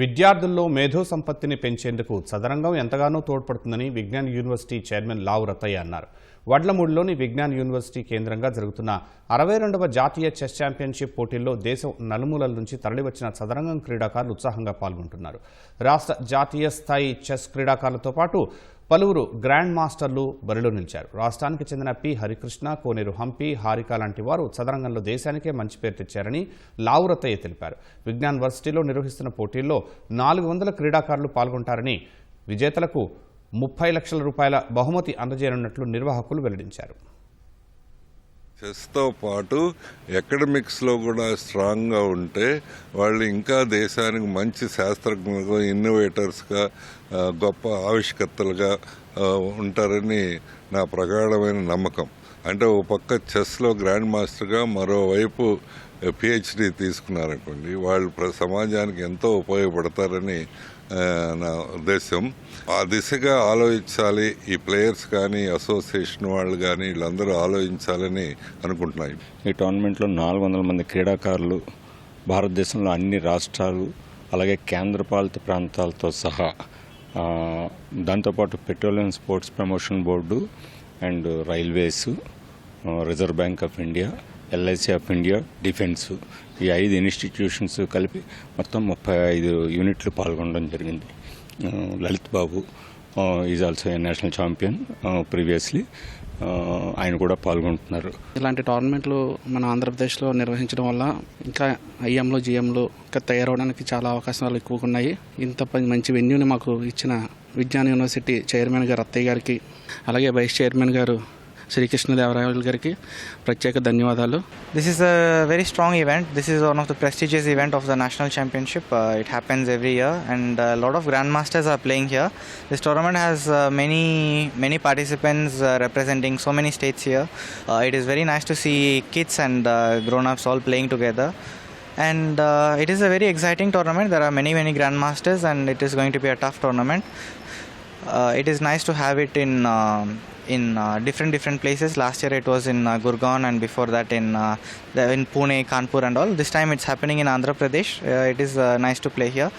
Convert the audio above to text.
విద్యార్థుల్లో మేధో సంపత్తిని పెంచేందుకు చదరంగం ఎంతగానో తోడ్పడుతుందని విజ్ఞాన్ యూనివర్సిటీ చైర్మన్ లావు రత్తయ్య అన్నారు. వడ్లమూడిలోని విజ్ఞాన్ యూనివర్సిటీ కేంద్రంగా జరుగుతున్న అరవై రెండవ జాతీయ చెస్ ఛాంపియన్షిప్ పోటీల్లో దేశం నలుమూలల నుంచి తరలివచ్చిన చదరంగం క్రీడాకారులు ఉత్సాహంగా పాల్గొంటున్నారు. రాష్ట్ర జాతీయ స్థాయి చెస్ క్రీడాకారులతో పాటు పలువురు గ్రాండ్ మాస్టర్లు బరిలో నిలిచారు. రాష్ట్రానికి చెందిన పి. హరికృష్ణ కోనేరు హంపి హారిక లాంటి వారు చదరంగంలో దేశానికే మంచి పేరు తెచ్చారని లావురతయ్య తెలిపారు. విజ్ఞాన్ వర్సిటీలో నిర్వహిస్తున్న పోటీల్లో నాలుగు వందల క్రీడాకారులు పాల్గొంటారని విజేతలకు ముప్పై లక్షల రూపాయల బహుమతి అందజేయనున్నట్లు నిర్వాహకులు వెల్లడించారు. చెస్తో పాటు ఎకడమిక్స్లో కూడా స్ట్రాంగ్గా ఉంటే వాళ్ళు ఇంకా దేశానికి మంచి శాస్త్రజ్ఞులుగా ఇన్నోవేటర్స్గా గొప్ప ఆవిష్కర్తలుగా ఉంటారని నా ప్రగాఢమైన నమ్మకం. అంటే ఓ పక్క చెస్లో గ్రాండ్ మాస్టర్గా మరోవైపు పిహెచ్డి తీసుకున్నారనుకోండి వాళ్ళు సమాజానికి ఎంతో ఉపయోగపడతారని నా ఉద్దేశం ఆ దిశగా ఆలోచించాలి ఈ ప్లేయర్స్ కానీ అసోసియేషన్ వాళ్ళు కానీ వీళ్ళందరూ ఆలోచించాలని అనుకుంటున్నాయి. ఈ టోర్నమెంట్లో నాలుగు వందల మంది క్రీడాకారులు భారతదేశంలో అన్ని రాష్ట్రాలు అలాగే కేంద్రపాలిత ప్రాంతాలతో సహా దాంతోపాటు petroleum sports promotion board and railways reserve bank of India LIC of India defence ఈ ఐదు ఇన్స్టిట్యూషన్స్ కలిపి మొత్తం ముప్పై ఐదు యూనిట్లు పాల్గొనడం జరిగింది. Lalit Babu is also a national champion previously. ఆయన కూడా పాల్గొంటున్నారు. ఇలాంటి టోర్నమెంట్లు మన ఆంధ్రప్రదేశ్లో నిర్వహించడం వల్ల ఇంకా ఐఎంలో జిఎంలు ఇంకా తయారవడానికి చాలా అవకాశాలు ఎక్కువగా ఉన్నాయి ఇంత మంచి వెన్యూని మాకు ఇచ్చిన విజ్ఞాన యూనివర్సిటీ చైర్మన్ గారు అత్తయ్య గారికి అలాగే వైస్ చైర్మన్ గారు శ్రీకృష్ణదేవరాయలు గారికి ప్రత్యేక ధన్యవాదాలు This is a very strong event. This is one of the prestigious event of the national championship. Uh, it happens every year, and a lot of grandmasters are playing here. This tournament has uh, many many participants uh, representing so many states here. Uh, it is very nice to see kids and uh, grown-ups all playing together. And uh, it is a very exciting tournament. There are many many grandmasters, and it is going to be a tough tournament. Uh, it is nice to have it in um in uh, different different places. Last year it was in uh, Gurgaon, and before that in the, in Pune, Kanpur, and all. This time it's happening in Andhra Pradesh. It is nice to play here.